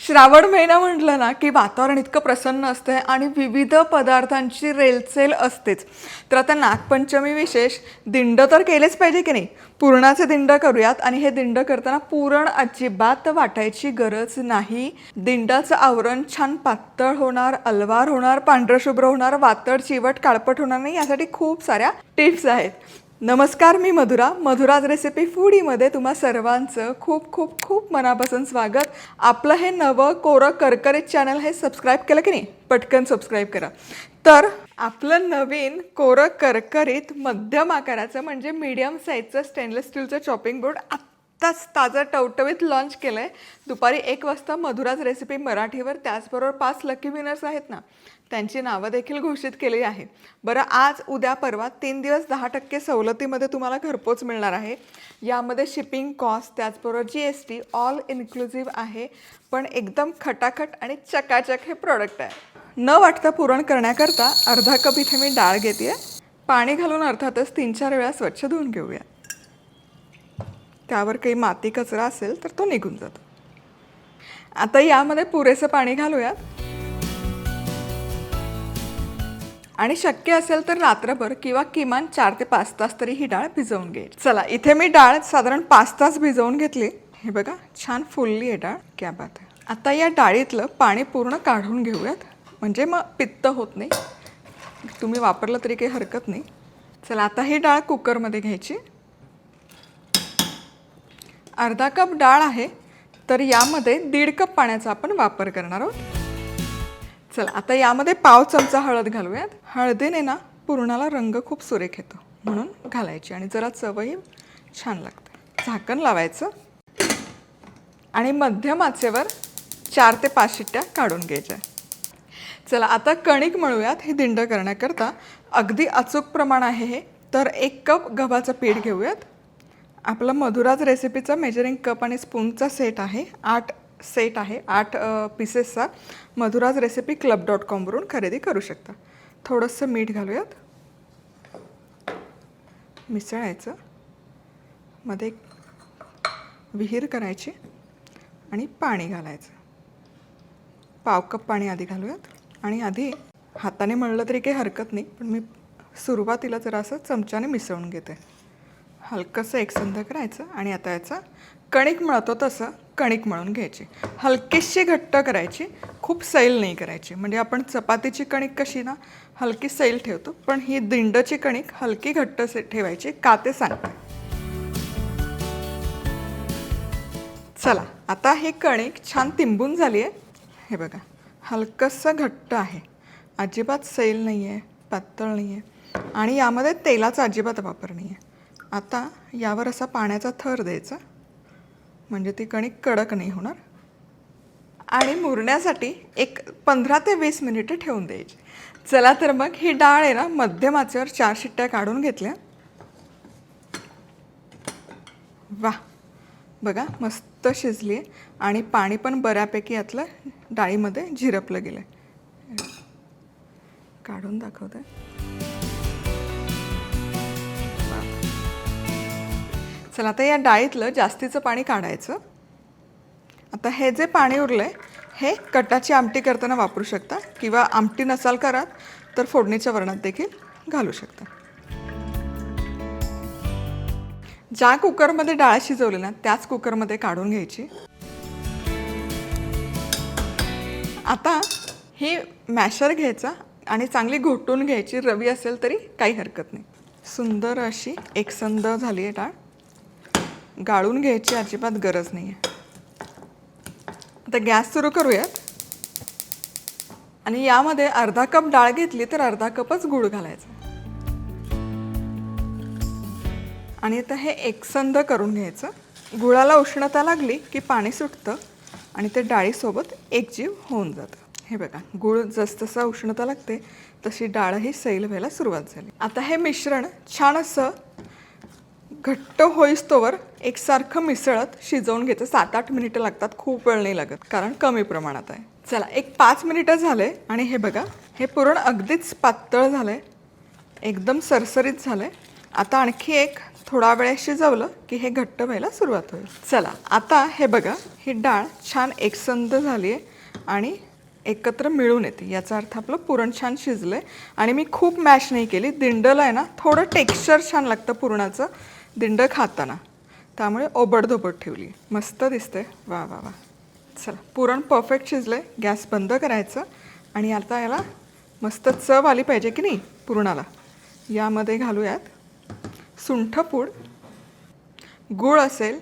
श्रावण महिना म्हटलं ना की वातावरण इतकं प्रसन्न असतं आणि विविध पदार्थांची रेलचेल असतेच. तर आता नागपंचमी विशेष दिंड तर केलेच पाहिजे की नाही? पुरणाचे दिंड करूयात आणि हे दिंड करताना पुरण अजिबात वाटायची गरज नाही. दिंडाचं आवरण छान पातळ होणार अलवार होणार पांढरशुभ्र होणार वातड चिवट काळपट होणार नाही यासाठी खूप साऱ्या टिप्स आहेत. नमस्कार मी मधुरा. मधुराज रेसिपी फूडीमध्ये तुम्हा सर्वांचं खूप खूप खूप मनापासून स्वागत. आपलं हे नवं कोरं करकरीत चॅनल हे सबस्क्राईब केलं की नाही? पटकन सबस्क्राईब करा. तर आपलं नवीन कोरं करकरीत मध्यम आकाराचं म्हणजे मीडियम साईजचं स्टेनलेस स्टीलचं चॉपिंग बोर्ड आत्ताच ताजं टवटवीत लॉन्च केलं आहे दुपारी एक वाजता मधुराज रेसिपी मराठीवर त्याचबरोबर पाच लकी विनर्स आहेत ना त्यांची नावं देखील घोषित केली आहे. बरं आज उद्या परवा तीन दिवस दहा टक्के सवलतीमध्ये तुम्हाला घरपोच मिळणार आहे. यामध्ये शिपिंग कॉस्ट त्याचबरोबर G S T all inclusive आहे. पण एकदम खटाखट आणि चकाचक हे प्रोडक्ट आहे. न वाटता पुरण करण्याकरता अर्धा कप इथे मी डाळ घेते पाणी घालून अर्थातच तीन चार वेळा स्वच्छ धुवून घेऊया. त्यावर काही माती कचरा असेल तर तो निघून जातो. आता यामध्ये पुरेसं पाणी घालूयात. आणि शक्य असेल तर रात्रभर किंवा किमान चार ते पाच तास तरी ही डाळ भिजवून घेईल चला इथे मी डाळ साधारण पाच तास भिजवून घेतली. हे बघा छान फुलली आहे डाळ. क्या बात आहे. आता या डाळीतलं पाणी पूर्ण काढून घेऊयात. म्हणजे मग पित्त होत नाही. तुम्ही वापरलं तरी काही हरकत नाही. चला आता ही डाळ कुकरमध्ये घ्यायची. अर्धा कप डाळ आहे तर यामध्ये दीड कप पाण्याचा आपण वापर करणार आहोत. चला आता यामध्ये पाव चमचा हळद घालूयात. हळदीने ना पुरणाला रंग खूप सुरेख येतो म्हणून घालायची. आणि जरा चवही छान लागते. झाकण लावायचं. आणि मध्यम आचेवर चार ते पाच शिट्ट्या काढून घ्यायच्या. चला आता कणिक मळूयात. हे दिंड करण्याकरता अगदी अचूक प्रमाण आहे हे. तर एक कप गव्हाचं पीठ घेऊयात. आपला मधुराज रेसिपीचा मेजरिंग कप आणि स्पूनचा सेट आहे. आठ सेट आहे. आठ पीसेसचा मधुराज रेसिपी क्लब डॉट कॉमवरून खरेदी करू शकता. थोडंसं मीठ घालूयात. मिसळायचं. मध्ये विहीर करायची आणि पाणी घालायचं. पाव कप पाणी आधी घालूयात. आणि आधी हाताने मळलं तरी काही हरकत नाही पण मी सुरुवातीला जरा असं चमच्याने मिसळून घेते. हलकंसं एकसंध करायचं आणि आता याचा कणिक मळतो तसं कणिक मळून घ्यायची. हलकीशी घट्ट करायची खूप सैल नाही करायची. म्हणजे आपण चपातीची कणिक कशी ना हलकी सैल ठेवतो पण ही दिंडची कणिक हलकी घट्ट से ठेवायची का ते सांगते. चला आता हे कणिक छान तिंबून झाली आहे हे बघा हलकंसं घट्ट आहे. अजिबात सैल नाही आहे पातळ नाही आहे आणि यामध्ये तेलाचा अजिबात वापर नाही आहे आता यावर असा पाण्याचा थर द्यायचा. म्हणजे ती कणिक कडक नाही होणार. आणि मुरण्यासाठी एक पंधरा ते वीस मिनिटं ठेवून द्यायची. चला तर मग ही डाळ आहे ना मध्यम आचेवर चार शिट्ट्या काढून घेतल्या. वा बघा मस्त शिजली आहे. आणि पाणी पण बऱ्यापैकी यातलं डाळीमध्ये झिरपलं गेलं आहे काढून दाखवते. चला आता या डाळीतलं जास्तीचं पाणी काढायचं. आता हे जे पाणी उरलं आहे हे कटाची आमटी करताना वापरू शकता. किंवा आमटी नसाल करात तर फोडणीच्या वरणात देखील घालू शकता. ज्या कुकरमध्ये डाळ शिजवली ना त्याच कुकरमध्ये काढून घ्यायची. आता ही मॅशर घ्यायचा आणि चांगली घोटून घ्यायची रवी असेल तरी काही हरकत नाही. सुंदर अशी एकसंद झाली आहे डाळ. गाळून घ्यायची अजिबात गरज नाही आहे आता गॅस सुरू करूयात. आणि यामध्ये अर्धा कप डाळ घेतली तर अर्धा कपच गूळ घालायचा. आणि आता हे एकसंद करून घ्यायचं. गुळाला उष्णता लागली की पाणी सुटतं आणि ते डाळीसोबत एकजीव होऊन जातं. हे बघा गुळ जसजसा उष्णता लागते तशी डाळही सैल व्हायला सुरुवात झाली. आता हे मिश्रण छान असं घट्ट होईस्तोवर एकसारखं मिसळत शिजवून घेतं. सात आठ मिनिटं लागतात खूप वेळ नाही लागत कारण कमी प्रमाणात आहे. चला एक पाच मिनिटं झाले आणि हे बघा हे पुरण अगदीच पातळ झालं आहे एकदम सरसरीत झालं आहे आता आणखी एक थोडा वेळ शिजवलं की हे घट्ट व्हायला सुरुवात होईल. चला आता हे बघा ही डाळ छान एकसंध झाली आहे आणि एकत्र मिळून येते. याचा अर्थ आपलं पुरण छान शिजलं आहे आणि मी खूप मॅश नाही केली. दिंडल आहे ना थोडं टेक्स्चर छान लागतं पुरणाचं. दिंड खाताना. त्यामुळे ओबडधोबड ठेवली. मस्त दिसते वा वा वा. चला पुरण परफेक्ट शिजलं आहे गॅस बंद करायचं. आणि आता याला मस्त चव आली पाहिजे की नाही पुरणाला. यामध्ये घालूयात सुंठपूड गूळ असेल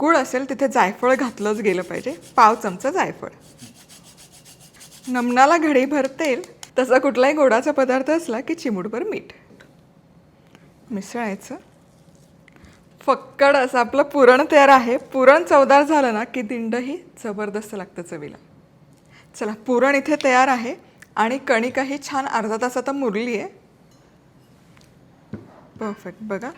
गूळ असेल तिथे जायफळ घातलंच गेलं पाहिजे. पाव चमचा जायफळ. नमनाला घडी भरतेल तसा कुठलाही गोडाचा पदार्थ असला की चिमूटभर मीठ. मिसळायचं. फक्कड असं आपलं पुरण तयार आहे. पुरण चवदार झालं ना की दिंडही जबरदस्त लागतं चवीला. चला पुरण इथे तयार आहे आणि कणिकाही छान अर्धा तास आता मुरली आहे परफेक्ट बघा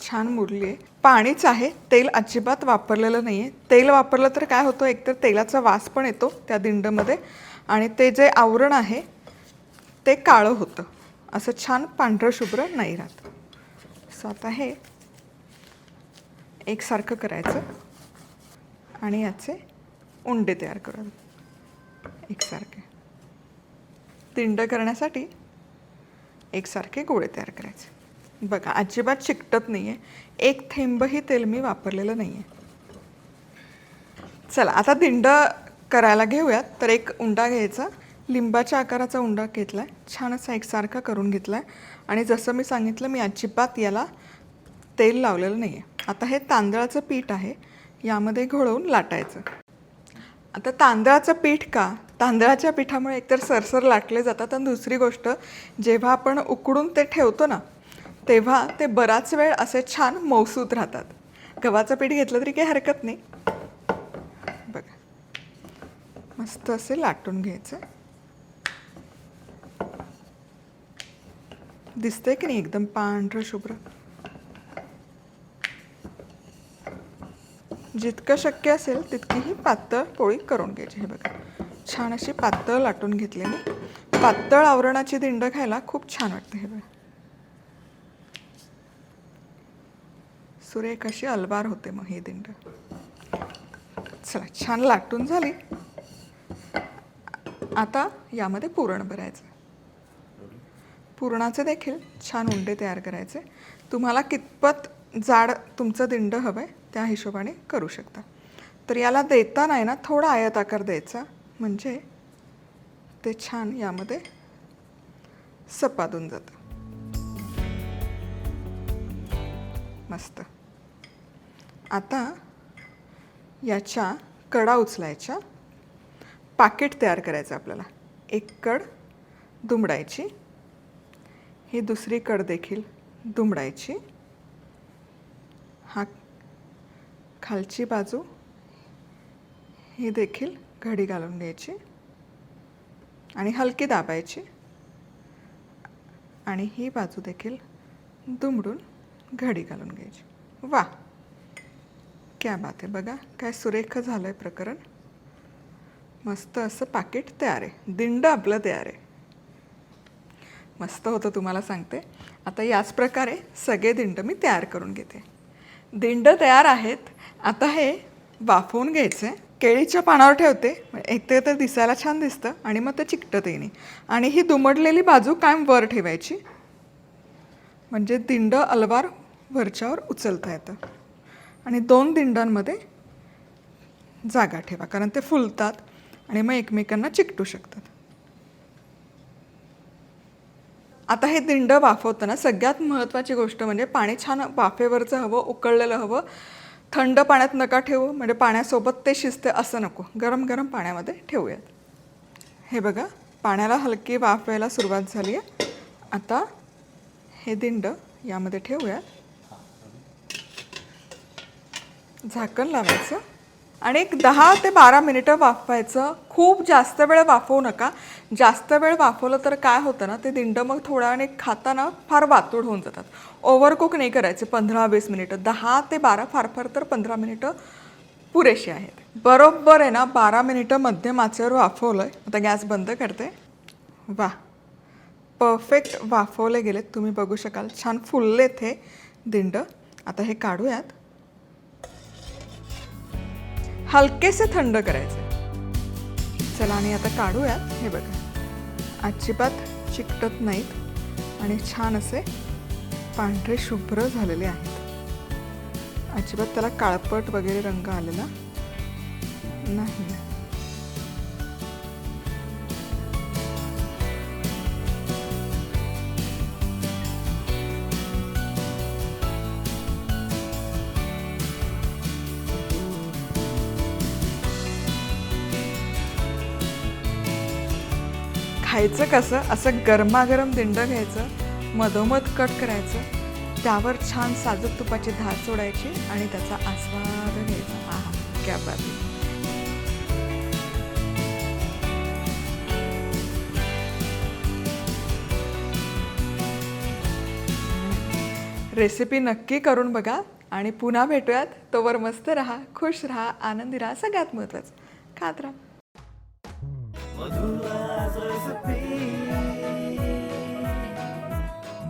छान मुरली आहे पाणीच आहे तेल अजिबात वापरलेलं नाही आहे तेल वापरलं तर काय होतं एकतर तेलाचा वास पण येतो त्या दिंडमध्ये आणि ते जे आवरण आहे ते काळं होतं. असं छान पांढरं शुभ्र नाही राहत. सो आता हे एकसारखं करायचं आणि याचे उंडे तयार करावे एकसारखे. तिंड करण्यासाठी एकसारखे गोळे तयार करायचे. बघा अजिबात चिकटत नाही आहे एक थेंबही तेल मी वापरलेलं नाही आहे चला आता दिंड करायला घेऊयात. तर एक उंडा घ्यायचा. लिंबाच्या आकाराचा उंडा घेतला आहे छान असा एकसारखा करून घेतला आहे आणि जसं मी सांगितलं मी अजिबात याला तेल लावलेलं नाही आहे आता हे तांदळाचं पीठ आहे. यामध्ये घोळवून लाटायचं. आता तांदळाचं पीठ का? तांदळाच्या पिठामुळे एकतर सरसर लाटले जातात आणि दुसरी गोष्ट जेव्हा आपण उकडून ते ठेवतो ना तेव्हा ते बराच वेळ असे छान मौसूत राहतात. गव्हाचं पीठ घेतलं तरी काही हरकत नाही. बघा. मस्त असे लाटून घ्यायचं. दिसतंय की नाही? एकदम पांढरं शुभ्र. जितकं शक्य असेल तितकी ही पातळ पोळी करून घ्यायची. हे बघा. छान अशी पातळ लाटून घेतलेली. पातळ आवरणाची दिंड खायला खूप छान वाटते हे बघा. सुरेख अशी अलवार होते मग ही दिंड. चला छान लाटून झाली. आता यामध्ये पुरण भरायचं. पुरणाचे देखील छान उंडे तयार करायचे. तुम्हाला कितपत जाड तुमचं दिंड हवं आहे त्या हिशोबाने करू शकता. तर याला देताना आहे ना थोडा आयत आकार द्यायचा. म्हणजे ते छान यामध्ये सपादून जातं. मस्त. आता याच्या कडा उचलायच्या. पाकिट तयार करायचं आपल्याला. एक कड दुमडायची. ही दुसरी कड देखील दुमडायची. हा खालची बाजू ही देखील घडी घालून घ्यायची आणि हलकी दाबायची. आणि ही बाजू देखील दुमडून घडी घालून घ्यायची. वा! क्या बात आहे. बघा काय सुरेख झालं आहे प्रकरण. मस्त असं पाकिट तयार आहे. दिंड आपलं तयार आहे. मस्त होतं तुम्हाला सांगते. आता याच प्रकारे सगळे दिंड मी तयार करून घेते. दिंड तयार आहेत आता हे वाफवून घ्यायचे. केळीच्या पानावर ठेवते. एक ते तर दिसायला छान दिसतं आणि मग ते चिकटतही नाही आणि ही दुमडलेली बाजू कायम वर ठेवायची. म्हणजे दिंड अलवार वरच्यावर उचलता येतं. आणि दोन दिंडांमध्ये जागा ठेवा कारण ते फुलतात आणि मग एकमेकांना चिकटू शकतात. आता हे दिंड वाफवताना सगळ्यात महत्त्वाची गोष्ट म्हणजे पाणी छान वाफेवरचं हवं उकळलेलं हवं. थंड पाण्यात नका ठेवू म्हणजे पाण्यासोबत ते शिजते असं नको. गरम गरम पाण्यामध्ये ठेवूयात. हे बघा पाण्याला हलकी वाफ व्हायला सुरुवात झाली आहे आता हे दिंड यामध्ये ठेवूयात. झाकण लावायचं. आणि एक दहा ते बारा मिनिटं वाफवायचं. खूप जास्त वेळ वाफवू नका. जास्त वेळ वाफवलं तर काय होतं ना ते दिंड मग थोड्या आणि खाताना फार वातूड होऊन जातात. ओव्हरकुक नाही करायचे पंधरा वीस मिनिटं. दहा ते बारा फार फार तर पंधरा मिनिटं पुरेशी आहेत. बरोबर आहे ना बारा मिनिटं मध्यम आचेवर वाफवलं आहे आता गॅस बंद करते. वा. परफेक्ट वाफवले गेलेत. तुम्ही बघू शकाल. छान फुललेत हे दिंड. आता हे काढूयात. हलकेसे थंड करायचे. चला आणि आता काढूयात हे बघा. अजिबात चिकटत नाहीत आणि छान असे पांढरे शुभ्र झालेले आहेत. अजिबात त्याला काळपट वगैरे रंग आलेला नाही. खायचं कसं असं गरमागरम दिंड घ्यायचं मधोमध कट करायचं त्यावर छान साजूक तुपाची धार सोडायची आणि त्याचा आस्वाद घ्यायचा. हा क्या बात रेसिपी नक्की करून बघा आणि पुन्हा भेटूयात. तोवर मस्त राहा खुश राहा आनंदी राहा सगळ्यात महत्त्वाचं खात राहा.